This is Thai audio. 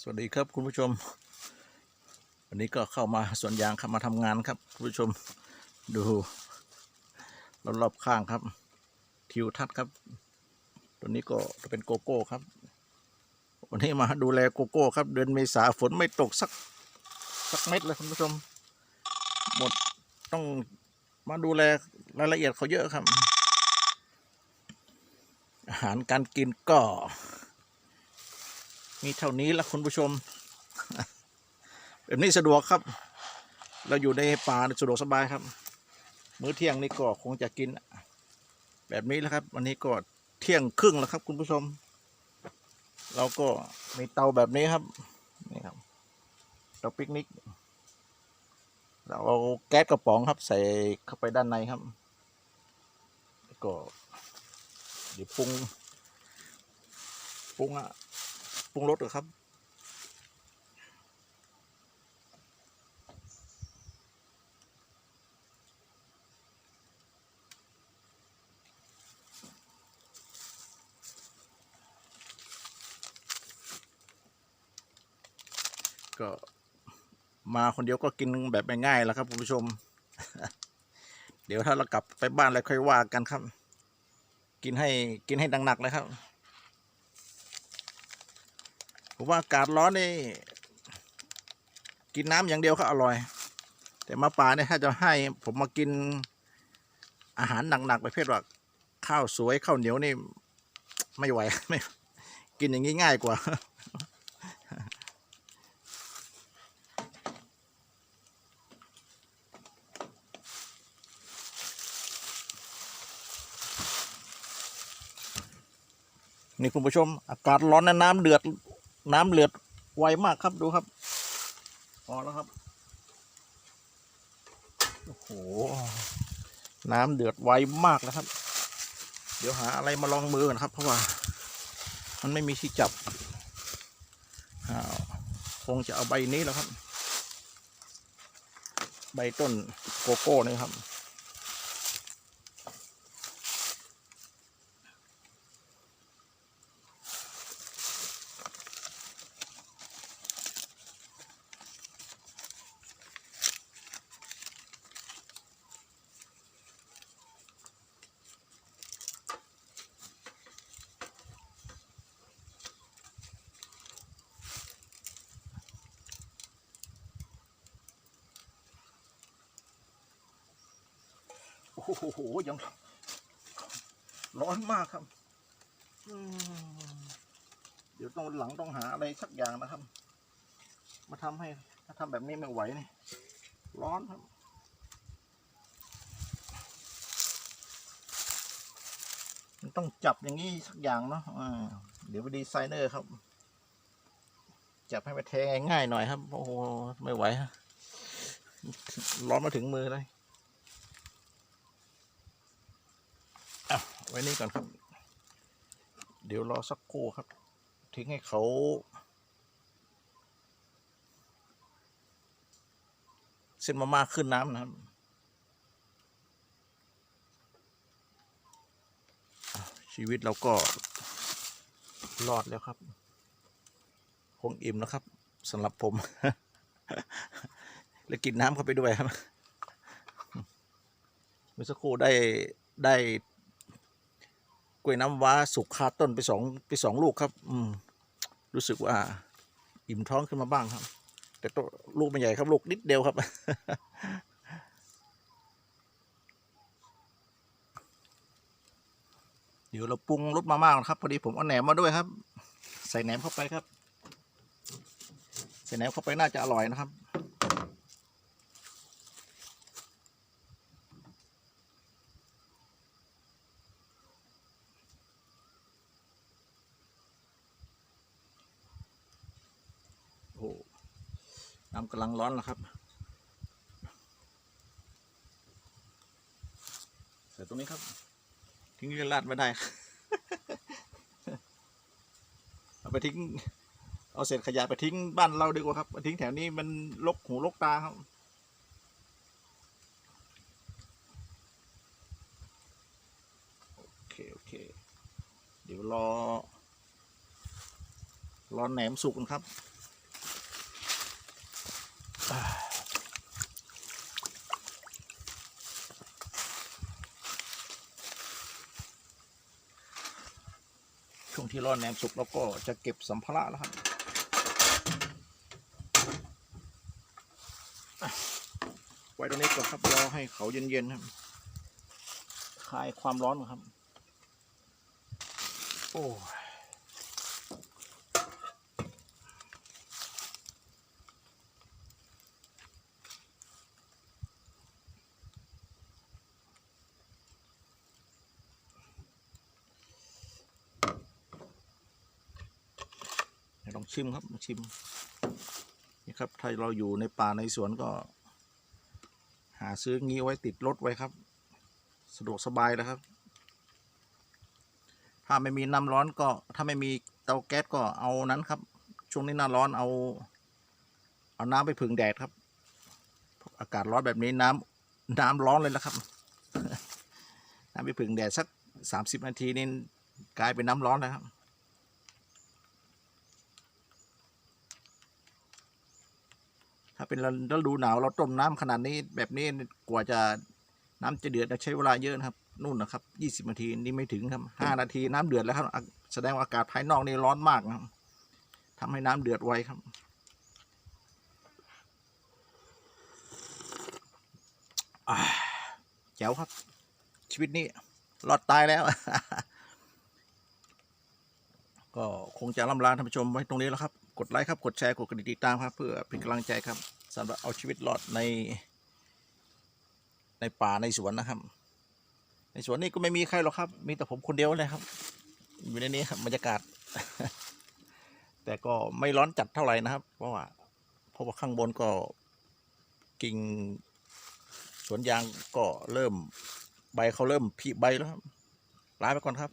สวัสดีครับคุณผู้ชม วันนี้ก็เข้ามาสวนยางครับมาทำงานครับคุณผู้ชมดูรอบๆข้างครับ ทิวทัศน์ครับ ตัวนี้ก็จะเป็นโกโก้ครับ วันนี้มาดูแลโกโก้ครับ เดือนเมษาฝนไม่ตกสักสักเม็ดเลยคุณผู้ชม หมดต้องมาดูแลรายละเอียดเขาเยอะครับ อาหารการกินก็ มีเท่านี้ละคุณผู้ชม แบบนี้สะดวกครับ เราอยู่ในป่าสะดวกสบายครับ มื้อเที่ยงนี่ก็คงจะกิน แบบนี้แล้วครับ วันนี้ก็เที่ยงครึ่งแล้วครับ คุณผู้ชม เราก็มีเตาแบบนี้ครับนี่ครับเตาปิกนิกเราเอาแก๊สกระป๋องครับ ใส่เข้าไปด้านในครับก็เดี๋ยวปรุงปรุงอะ ปรุงรสหรอครับ ก็มาคนเดียวก็กินแบบง่ายๆแล้วครับคุณผู้ชม เดี๋ยวถ้าเรากลับไปบ้านแล้วค่อยว่ากันครับ กินให้กินให้หนักๆเลยครับ ผมว่าอากาศร้อนนี่ กินน้ำอย่างเดียวก็อร่อย แต่มาป่าเนี่ยถ้าจะให้ผมมากินอาหารหนักๆประเภทว่าข้าวสวยข้าวเหนียวนี่ ไม่ไหวไม่กินอย่างนี้ง่ายกว่านี่คุณผู้ชม อากาศร้อนนะน้ำเดือด น้ำเดือดไวมากครับดูครับพอแล้วครับโอ้โหน้ำเดือดไวมากนะครับ เดี๋ยวหาอะไรมาลองมือกันครับ เพราะว่า มันไม่มีที่จับคงจะเอาใบนี้แล้วครับ ใบต้นโกโก้นี่ครับ โอ้โหยังร้อนมากครับอืมเดี๋ยวต้องหลังต้องหาอะไรสักอย่างนะครับ มาทำให้ ถ้าทำแบบนี้ไม่ไหวนี่ร้อนครับมันต้องจับอย่างนี้สักอย่างเนาะอ่าเดี๋ยวไปดีไซเนอร์ครับ จับให้มันแทงง่ายๆหน่อยครับ โอ้โห ไม่ไหวฮะ ร้อนมาถึงมือเลย อะ ไว้นี่ก่อนครับ เดี๋ยวรอสักครู่ครับ ทิ้งให้เขา เส้นมาม่าขึ้นน้ำนะครับ ชีวิตเราก็รอดแล้วครับ คงอิ่มแล้วครับสำหรับผม แล้วกินน้ำเข้าไปด้วยครับ เมื่อสักครู่ได้ได้ กล้วยน้ำว้าสุกคาต้นไปสองไปสองลูกครับ อืมรู้สึกว่า อิ่มท้องขึ้นมาบ้างครับ แต่ตัวลูกไม่ใหญ่ครับลูกนิดเดียวครับ เดี๋ยวเราปรุงรสมาม่าก่อนครับ พอดีผมเอาแหนมมาด้วยครับ ใส่แหนมเข้าไปครับ ใส่แหนมเข้าไปน่าจะอร่อยนะครับ น้ำกำลังร้อนแล้วครับ ใส่ตรงนี้ครับ ทิ้งเรียราดไม่ได้ เอาไปทิ้ง เอาเศษขยะไปทิ้งบ้านเราดีกว่าครับทิ้งแถวนี้มันลกหูลกตาครับโอเคโอเค เดี๋ยวรอ รอแหนมสุกกันครับ ที่ร่อนแหนมสุกเราก็จะเก็บสัมภาระแล้วครับไว้ตรงนี้ก่อนครับรอให้เขาเย็นๆครับคลายความร้อนก่อนครับ โอ้ยเดี๋ยวล องชิมครับมาชิมนี่ครับถ้าเราอยู่ในป่าในสวนก็ หาซื้องี้ไว้ติดรถไว้ครับ สะดวกสบายแล้วครับ ถ้าไม่มีน้ำร้อนก็ ถ้าไม่มีเตาแก๊สก็เอานั้นครับ ช่วงนี้หน้าร้อนเอา เอาน้ำไปผึ่งแดดครับ อากาศร้อนแบบนี้น้ำน้ำร้อนเลยแล้วครับ น้ำไปผึ่งแดดสักสามสิบนาทีนี่กลายเป็นน้ำร้อนแล้วครับ ถ้า เป็นฤดูหนาว เราต้มน้ำขนาดนี้แบบนี้กว่าจะน้ำจะเดือดใช้เวลาเยอะนะครับนู่นนะครับยี่สิบนาทีนี่ไม่ถึงครับห้านาทีน้ำเดือดแล้วครับอะแสดงว่าอากาศภายนอกนี่ร้อนมากนะครับทำให้น้ำเดือดไวครับอ่าแจ๋วครับ ชีวิตนี้รอดตายแล้ว ก็คงจะล่ำลาท่านผู้ชมไว้ตรงนี้แล้วครับ กดไลค์ครับ กดแชร์ กดกระดิ่งติดตามครับ เพื่อเป็นกำลังใจครับ สำหรับเอาชีวิตรอดใน ในป่าในสวนนะครับ ในสวนนี้ก็ไม่มีใครหรอกครับ มีแต่ผมคนเดียวเลยครับ อยู่ในนี้ครับบรรยากาศ แต่ก็ไม่ร้อนจัดเท่าไหร่นะครับ เพราะว่าเพราะว่าข้างบนก็กิ่งสวนยางก็เริ่มใบเขาเริ่มผลิใบแล้วครับลาไปก่อนครับ